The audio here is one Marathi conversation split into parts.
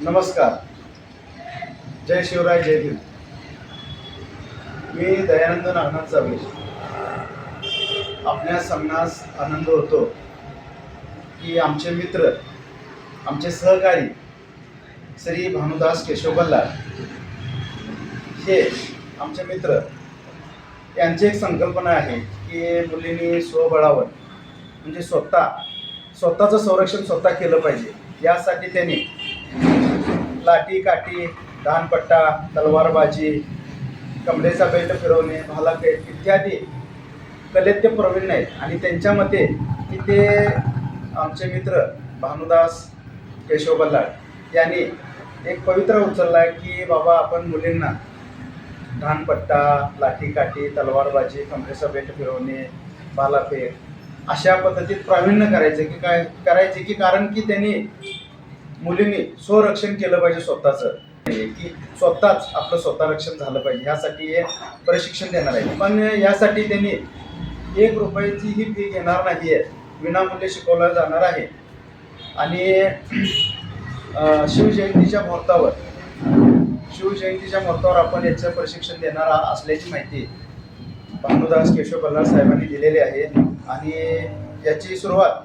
नमस्कार. जय शिवराय जय भीम. मी दयानंद नागनाथ जावे आपल्या सांगण्यास आनंद होतो की आमचे मित्र आमचे सहकारी श्री भानुदास केशव बल्लाळ हे आमचे मित्र यांची एक संकल्पना आहे की मुलींनी स्वबळावर म्हणजे स्वतः स्वतःचं संरक्षण स्वतः केलं पाहिजे. यासाठी त्यांनी लाठी काठी दानपट्टा तलवारबाजी कमरेचा बेल्ट फिरवणे भालाफेट इत्यादी कलेत ते प्रवीण आहेत. आणि त्यांच्या मते की ते आमचे मित्र भानुदास केशव बल्लाळ यांनी एक पवित्र उचलला आहे की बाबा आपण मुलींना धानपट्टा लाठीकाठी तलवारबाजी कमरेचा बेट फिरवणे भालाफेक अशा पद्धतीत प्रावीण्य करायचं की काय करायचे की कारण की त्यांनी मुलींनी स्वरक्षण केलं पाहिजे स्वतःचं. म्हणजे की स्वतःच आपलं स्वतः रक्षण झालं पाहिजे. ह्यासाठी हे प्रशिक्षण देणार आहे. पण यासाठी त्यांनी एक रुपयाची ही फी घेणार नाही आहे विनामूल्य शिकवलं जाणार आहे. आणि शिवजयंतीच्या मुहूर्तावर शिवजयंतीच्या मुहूर्तावर आपण याचं प्रशिक्षण देणार असल्याची माहिती भानुदास केशव बल्लाळ साहेबांनी दिलेली आहे. आणि याची सुरुवात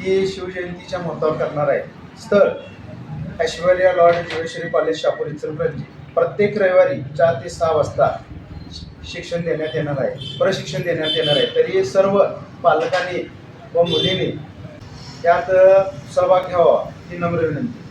ही शिवजयंतीच्या मुहूर्तावर करणार आहे. स्थळ ऐश्वर्या लॉर्ड जोगेश्वरी कॉलेज शापूर इचलकरंजी. प्रत्येक रविवारी चार ते सहा वाजता शि- शिक्षण देण्यात येणार आहे. प्रशिक्षण देण्यात येणार आहे. तरी सर्व पालकांनी व मुलींनी यात सहभाग घ्यावा ही नम्र विनंती.